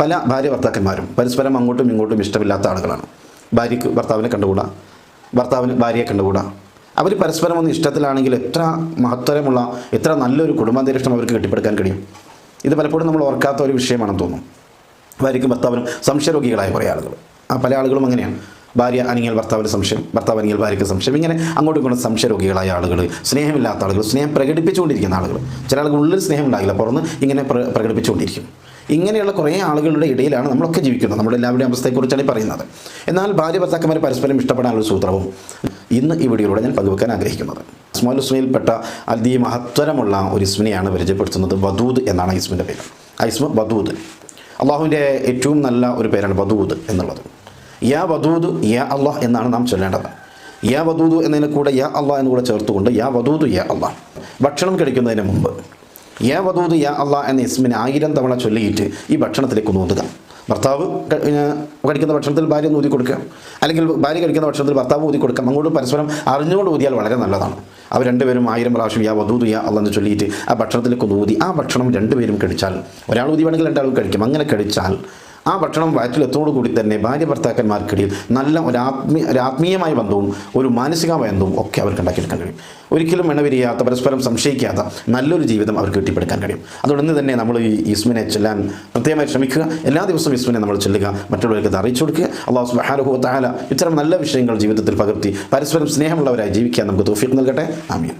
പല ഭാര്യ ഭർത്താക്കന്മാരും പരസ്പരം അങ്ങോട്ടും ഇങ്ങോട്ടും ഇഷ്ടമില്ലാത്ത ആളുകളാണ്. ഭാര്യയ്ക്ക് ഭർത്താവിനെ കണ്ടുകൂടാ? ഭർത്താവിന് ഭാര്യയെ കണ്ടുകൂടാ? അവർ പരസ്പരം ഒന്ന് ഇഷ്ടത്തിലാണെങ്കിൽ എത്ര മഹത്തരമുള്ള എത്ര നല്ലൊരു കുടുംബാന്തരീക്ഷം അവർക്ക് കെട്ടിപ്പടുക്കാൻ കഴിയും? ഇത് പലപ്പോഴും നമ്മൾ ഓർക്കാത്ത ഒരു വിഷയമാണെന്ന് തോന്നുന്നു ഭാര്യയ്ക്കും ഭർത്താവിനും സംശയരോഗികളായ കുറേ ആളുകൾ. ആ പല ആളുകളും അങ്ങനെയാണ്. ഭാര്യ അനിങ്ങിയാൽ ഭർത്താവിന് സംശയം ഭർത്താവ് അനിങ്ങിയാൽ ഭാര്യയ്ക്ക് സംശയം. ഇങ്ങനെ അങ്ങോട്ടും ഇങ്ങോട്ടും സംശയരോഗികളായ ആളുകൾ സ്നേഹമില്ലാത്ത ആളുകൾ സ്നേഹം പ്രകടിപ്പിച്ചുകൊണ്ടിരിക്കുന്ന ആളുകൾ ചില ആളുകൾ ഉള്ളിൽ സ്നേഹം ഉണ്ടാകില്ല പുറന്ന് ഇങ്ങനെ പ്ര പ്രകടിപ്പിച്ചുകൊണ്ടിരിക്കും. ഇങ്ങനെയുള്ള കുറേ ആളുകളുടെ ഇടയിലാണ് നമ്മളൊക്കെ ജീവിക്കുന്നത്. നമ്മുടെ എല്ലാവരുടെയും അവസ്ഥയെക്കുറിച്ചാണ് പറയുന്നത്. എന്നാൽ ഭാര്യ ഭർത്താക്കന്മാർ പരസ്പരം ഇഷ്ടപ്പെടാനുള്ള സൂത്രവും ഇന്ന് ഈ വീഡിയോയിലൂടെ ഞാൻ പങ്കുവെക്കാൻ ആഗ്രഹിക്കുന്നത്. സ്മോൽ ഇസ്മയിൽപ്പെട്ട അതിമഹത്വരമുള്ള ഒരു ഇസ്മിനെയാണ് പരിചയപ്പെടുത്തുന്നത് വദൂദ് എന്നാണ് ഐസ്മിന്റെ പേര്. ഐസ്മ ഇസ്മ വദൂദ് അള്ളാഹുവിന്റെ ഏറ്റവും നല്ല ഒരു പേരാണ് വദൂദ് എന്നുള്ളത്. യാ വധൂത് യാ അള്ളാഹ് എന്നാണ് നാം ചൊല്ലേണ്ടത്. യാ വധൂത് എന്നതിന് കൂടെ യാ അള്ളാഹ് എന്ന് കൂടെ ചേർത്തുകൊണ്ട് യാ വധൂത് യാ അള്ളാഹ് ഭക്ഷണം കഴിക്കുന്നതിന് മുമ്പ് യാ വധൂത് യാ അള്ളാഹ് എന്ന ഇസ്മിനെ ആയിരം തവണ ചൊല്ലിയിട്ട് ഈ ഭക്ഷണത്തിലേക്ക് നോന്തുക ഭർത്താവ് കഴിക്കുന്ന ഭക്ഷണത്തിൽ ഭാര്യ ഊതി കൊടുക്കുക. അല്ലെങ്കിൽ ഭാര്യ കഴിക്കുന്ന ഭക്ഷണത്തിൽ ഭർത്താവ് ഊതി കൊടുക്കാം അങ്ങോട്ട് പരസ്പരം അറിഞ്ഞുകൊണ്ട് ഊതിയാൽ വളരെ നല്ലതാണ്. അവർ രണ്ടുപേരും ആയിരം പ്രാവശ്യം യാ വധൂതു യാ അള്ളെന്ന് ചൊല്ലിയിട്ട് ആ ഭക്ഷണത്തിലേക്ക് ഊതി ആ ഭക്ഷണം രണ്ടുപേരും കഴിച്ചാൽ ഒരാൾ ഊതി വേണമെങ്കിൽ രണ്ടാളും കഴിക്കും. അങ്ങനെ കഴിച്ചാൽ ആ ഭക്ഷണം വയറ്റിലെത്തോടു കൂടി തന്നെ ഭാര്യ ഭർത്താക്കന്മാർക്കിടയിൽ നല്ല ഒരു ആത്മീയ ഒരു ആത്മീയമായ ബന്ധവും ഒരു മാനസിക ബന്ധവും ഒക്കെ അവർക്ക് ഉണ്ടാക്കിയെടുക്കാൻ കഴിയും. ഒരിക്കലും ഇണവിരിയാത്ത പരസ്പരം സംശയിക്കാത്ത നല്ലൊരു ജീവിതം അവർക്ക് കെട്ടിപ്പടുക്കാൻ കഴിയും. അതുകൊണ്ട് തന്നെ നമ്മൾ ഈ ഇസ്മിനെ ചെല്ലാൻ പ്രത്യേകമായി ശ്രമിക്കുക. എല്ലാ ദിവസവും ഇസ്മിനെ നമ്മൾ ചെല്ലുക. മറ്റുള്ളവർക്ക് അത് അറിയിച്ചു കൊടുക്കുക. അള്ളാഹു സുബാനുഹു താല ഇത്തരം നല്ല വിഷയങ്ങൾ ജീവിതത്തിൽ പകർത്തി പരസ്പരം സ്നേഹമുള്ളവരായി ജീവിക്കാൻ നമുക്ക് തോഫിക്ക് നൽകട്ടെ. ആമീൻ.